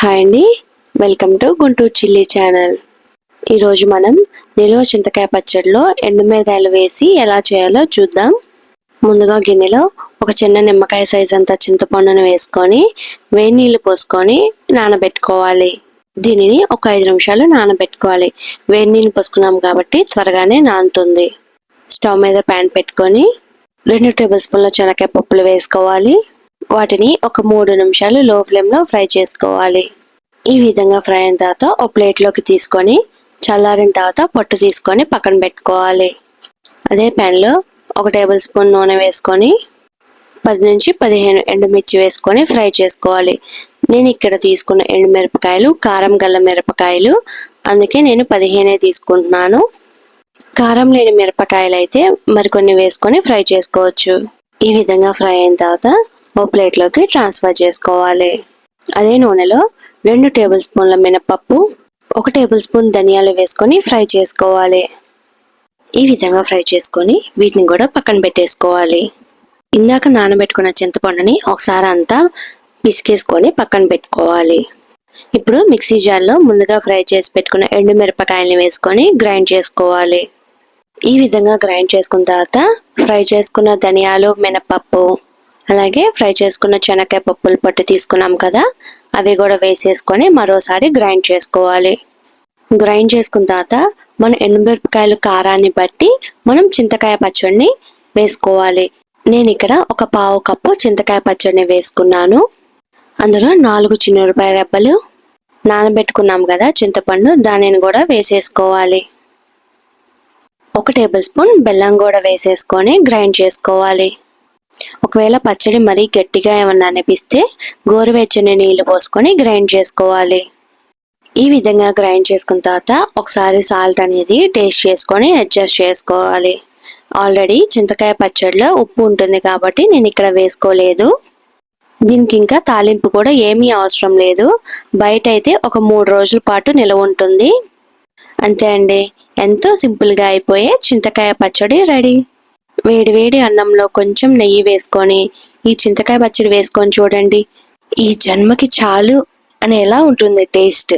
Hi అండి. Welcome to Guntur chilli channel. ఈరోజు మనం నిలువ చింతకాయ పచ్చడిలో ఎండుమిరకాయలు వేసి ఎలా చేయాలో చూద్దాం. ముందుగా గిన్నెలో ఒక చిన్న నిమ్మకాయ సైజ్ అంత చింతపండును వేసుకొని వేడి నీళ్ళు పోసుకొని నానబెట్టుకోవాలి. దీనిని ఒక ఐదు నిమిషాలు నానబెట్టుకోవాలి. వేడి నీళ్ళు పోసుకున్నాం కాబట్టి త్వరగానే నానుతుంది. స్టవ్ మీద ప్యాన్ పెట్టుకొని రెండు టేబుల్ స్పూన్ల శనగకాయ పప్పులు వేసుకోవాలి. వాటిని ఒక మూడు నిమిషాలు లో ఫ్లేమ్లో ఫ్రై చేసుకోవాలి. ఈ విధంగా ఫ్రై అయిన తర్వాత ఒక ప్లేట్లోకి తీసుకొని చల్లారిన తర్వాత పొట్టు తీసుకొని పక్కన పెట్టుకోవాలి. అదే ప్యాన్లో ఒక టేబుల్ స్పూన్ నూనె వేసుకొని పది నుంచి పదిహేను ఎండుమిర్చి వేసుకొని ఫ్రై చేసుకోవాలి. నేను ఇక్కడ తీసుకున్న ఎండుమిరపకాయలు కారం గల్ల మిరపకాయలు అందుకే నేను పదిహేనే తీసుకుంటున్నాను. కారం లేని మిరపకాయలు అయితే మరికొన్ని వేసుకొని ఫ్రై చేసుకోవచ్చు. ఈ విధంగా ఫ్రై అయిన తర్వాత ఓ ప్లేట్లోకి ట్రాన్స్ఫర్ చేసుకోవాలి. అదే నూనెలో రెండు టేబుల్ స్పూన్ల మినపప్పు ఒక టేబుల్ స్పూన్ ధనియాలు వేసుకొని ఫ్రై చేసుకోవాలి. ఈ విధంగా ఫ్రై చేసుకొని వీటిని కూడా పక్కన పెట్టేసుకోవాలి. ఇందాక నానబెట్టుకున్న చింతపండుని ఒకసారి అంతా పిసికేసుకొని పక్కన పెట్టుకోవాలి. ఇప్పుడు మిక్సీ జార్లో ముందుగా ఫ్రై చేసి పెట్టుకున్న ఎండు మిరపకాయల్ని వేసుకొని గ్రైండ్ చేసుకోవాలి. ఈ విధంగా గ్రైండ్ చేసుకున్న తర్వాత ఫ్రై చేసుకున్న ధనియాలు మినపప్పు అలాగే ఫ్రై చేసుకున్న శనక్కాయ పప్పులు పట్టు తీసుకున్నాం కదా అవి కూడా వేసేసుకొని మరోసారి గ్రైండ్ చేసుకోవాలి. గ్రైండ్ చేసుకున్న తర్వాత మన ఎండుమిరపకాయలు కారాన్ని బట్టి మనం చింతకాయ పచ్చడిని వేసుకోవాలి. నేను ఇక్కడ ఒక పావు కప్పు చింతకాయ పచ్చడిని వేసుకున్నాను. అందులో నాలుగు చిన్నరూపాయ రెబ్బలు నానబెట్టుకున్నాం కదా చింతపండు దానిని కూడా వేసేసుకోవాలి. ఒక టేబుల్ స్పూన్ బెల్లం కూడా వేసేసుకొని గ్రైండ్ చేసుకోవాలి. ఒకవేళ పచ్చడి మరీ గట్టిగా ఏమన్నా అనిపిస్తే గోరువెచ్చని నీళ్ళు పోసుకొని గ్రైండ్ చేసుకోవాలి. ఈ విధంగా గ్రైండ్ చేసుకున్న తర్వాత ఒకసారి సాల్ట్ అనేది టేస్ట్ చేసుకొని అడ్జస్ట్ చేసుకోవాలి. ఆల్రెడీ చింతకాయ పచ్చడిలో ఉప్పు ఉంటుంది కాబట్టి నేను ఇక్కడ వేసుకోలేదు. దీనికి ఇంకా తాలింపు కూడా ఏమీ అవసరం లేదు. బయట అయితే ఒక మూడు రోజుల పాటు నిలవ ఉంటుంది. అంతే అండి. ఎంతో సింపుల్గా అయిపోయే చింతకాయ పచ్చడి రెడీ. వేడి వేడి అన్నంలో కొంచెం నెయ్యి వేసుకొని ఈ చింతకాయ పచ్చడి వేసుకొని చూడండి. ఈ జన్మకి చాలు అని ఎలా ఉంటుంది టేస్ట్.